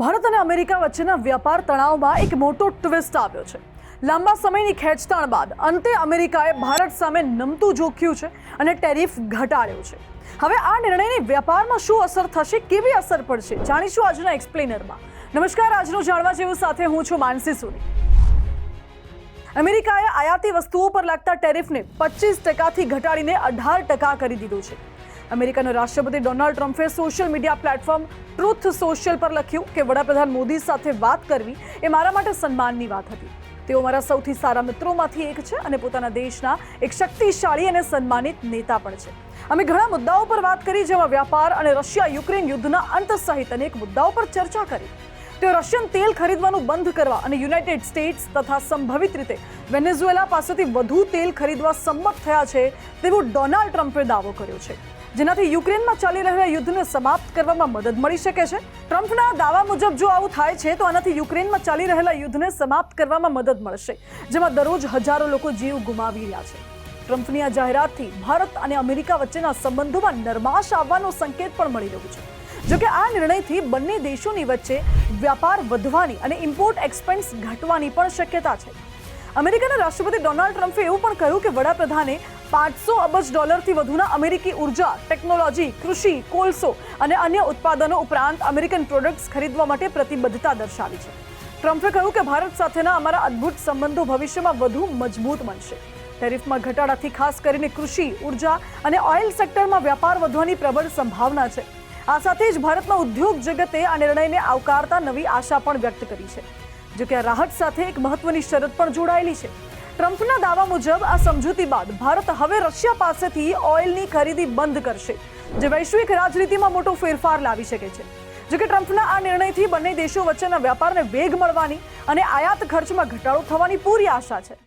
ભારત અને અમેરિકા વચ્ચેના વ્યાપાર તણાવમાં એક મોટો ટ્વિસ્ટ આવ્યો છે. લાંબા સમયની ખેંચતાણ બાદ અંતે અમેરિકાએ ભારત સામે નમતું જોખ્યું છે અને ટેરિફ ઘટાડ્યો છે. હવે આ નિર્ણયની વ્યાપારમાં શું અસર થશે, કેવી અસર પડશે, જાણીશું આજના એક્સપ્લેનરમાં. નમસ્કાર, આજનું જાણવા જેવું સાથે હું છું માનસી સુરી અમેરિકાએ આયાતી વસ્તુઓ પર લાગતા ટેરિફને પચીસ ટકાથી ઘટાડીને અઢાર ટકા કરી દીધું છે. અમેરિકાના રાષ્ટ્રપતિ ડોનાલ્ડ ટ્રમ્પે social media platform Truth Social પર લખ્યું કે વડાપ્રધાન મોદી સાથે વાત કરવી એ મારા માટે સન્માનની વાત હતી. તેઓ મારા સૌથી સારા મિત્રોમાંથી એક છે અને પોતાના દેશના એક શક્તિશાળી અને સન્માનિત નેતા પણ છે. અમે ઘણા મુદ્દાઓ પર વાત કરી જેમાં વ્યાપાર અને રશિયા યુક્રેન યુદ્ધના અંત સહિત અનેક મુદ્દાઓ પર ચર્ચા કરી. તેઓ રશિયન તેલ ખરીદવાનું બંધ કરવા અને યુનાઇટેડ સ્ટેટ્સ તથા સંભવિત રીતે વેનેઝુએલા પાસેથી વધુ તેલ ખરીદવા સંમત થયા છે તેવો ડોનાલ્ડ ટ્રમ્પે દાવો કર્યો છે. જેનાથી યુક્રેનમાં ચાલી રહેલા યુદ્ધને સમાપ્ત કરવામાં મદદ મળી શકે છે. ટ્રમ્પના દાવા મુજબ જો આવું થાય છે, તો આનાથી યુક્રેનમાં ચાલી રહેલા યુદ્ધને સમાપ્ત કરવામાં મદદ મળશે, જેમાં દરરોજ હજારો લોકો જીવ ગુમાવી રહ્યા છે. ટ્રમ્પની આ જાહેરાતથી ભારત અને અમેરિકા વચ્ચેના સંબંધોમાં નરમાશ આવવાનો સંકેત પણ મળી રહ્યો છે. જોકે આ નિર્ણયથી બંને દેશોની વચ્ચે વ્યાપાર વધવાની અને ઇમ્પોર્ટ એક્સપેન્સ ઘટવાની પણ શક્યતા છે. અમેરિકાના રાષ્ટ્રપતિ ડોનાલ્ડ ટ્રમ્પે એવું પણ કહ્યું કે વડાપ્રધાને પાંચસો અબજ ડોલરથી વધુના અમેરિકી ઊર્જા, ટેકનોલોજી, કૃષિ, કોલસો અને અન્ય ઉત્પાદનો ઉપરાંત અમેરિકન પ્રોડક્ટ્સ ખરીદવા માટે પ્રતિબદ્ધતા દર્શાવી છે. ટ્રમ્પે કહ્યું કે ભારત સાથેના અમારા અદ્ભુત સંબંધો ભવિષ્યમાં વધુ મજબૂત બનશે. ટેરિફમાં ઘટાડાથી ખાસ કરીને કૃષિ, ઊર્જા અને ઓઇલ સેક્ટરમાં વ્યાપાર વધવાની પ્રબળ સંભાવના છે. આ સાથે જ ભારતના ઉદ્યોગ જગતે આ નિર્ણયને આવકારતા નવી આશા પણ વ્યક્ત કરી છે. જો કે આ રાહત સાથે એક મહત્વની શરત પણ જોડાયેલી છે. ટ્રમ્પના દાવા મુજબ આ સમજૂતી બાદ ભારત હવે રશિયા પાસેથી ઓઇલની ખરીદી બંધ કરશે, જે વૈશ્વિક રાજનીતિમાં મોટો ફેરફાર લાવી શકે છે. જો કે ટ્રમ્પના આ નિર્ણયથી બંને દેશો વચ્ચેના વ્યાપારને વેગ મળવાની અને આયાત ખર્ચમાં ઘટાડો થવાની પૂરી આશા છે.